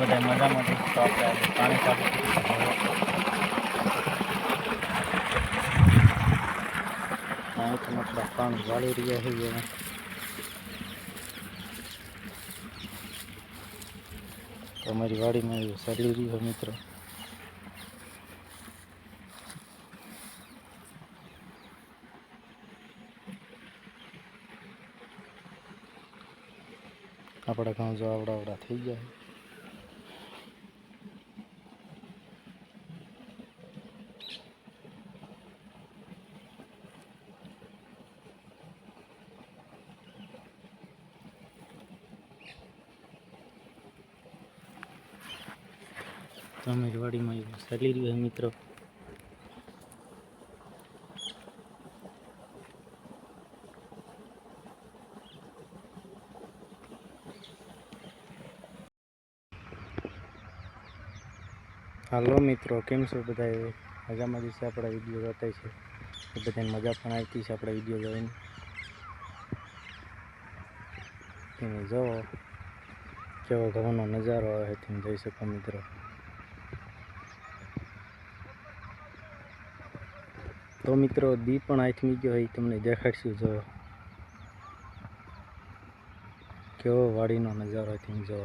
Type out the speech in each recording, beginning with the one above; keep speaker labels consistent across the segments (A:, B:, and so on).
A: બધા મજામાં છે તો આપણે આજે પાણી ચાલુ કરીશું અહીંથી મતલબ પાણી વાળી રહ્યા છે એમાં તમારી વાડીમાં એવું ચાલી રહ્યું છે મિત્રો આપણા ઘઉં જો આવડા આવડા થઈ ગયા છે. તમારી વાડીમાં એવું ચાલી રહ્યું મિત્રો. હાલો મિત્રો, કેમ છો બધા મજામાં જશે આપણા વીડિયો જોતા છે. એ બધાને મજા પણ આવતી છે આપણા વીડિયો જોઈને તમે જો કેવો ઘઉંનો નજારો આવે તમે જોઈ શકો મિત્રો. તો મિત્રો, દી પણ આથમી ગયો હોય, તમને દેખાડશું જો. કેવો વાડીનો નજારો તમે જો.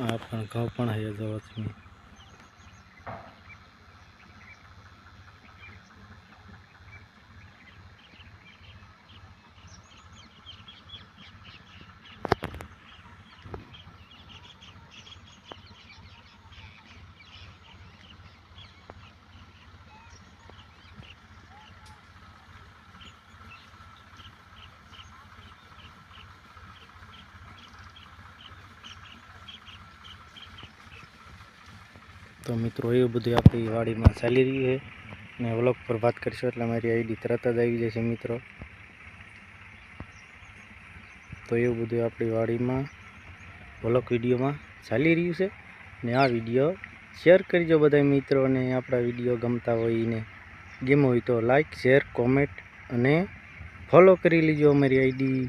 A: આ પણ ઘઉં પણ હૈયા જવા તમે તો મિત્રો એવું બધું આપણી વાડીમાં ચાલી રહી છે. અને વ્લોગ પર વાત કરીશું, એટલે મારી આઈડી તરત જ આવી જશે મિત્રો. તો એવું બધું આપણી વાડીમાં, વ્લોગ વિડીયોમાં ચાલી રહ્યું છે. ને આ વીડિયો શેર કરજો બધા મિત્રોને આપણા વીડિયો ગમતા હોય ને ગેમ હોય તો લાઈક શેર કોમેન્ટ અને ફોલો કરી લીજો અમારી આઈડી.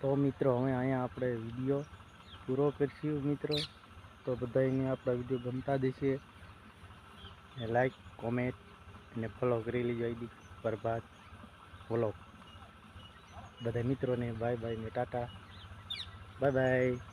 A: તો મિત્રો, હવે અહીંયા આપણે વીડિયો પૂરો કરીશું મિત્રો. તો બધાને આપણા વીડિયો ગમતા દેશે. લાઈક કોમેન્ટ અને ફોલો કરી લેજો આઈડી પ્રભાત ફોલો બધા મિત્રોને બાય બાય ને ટાટા. Bye bye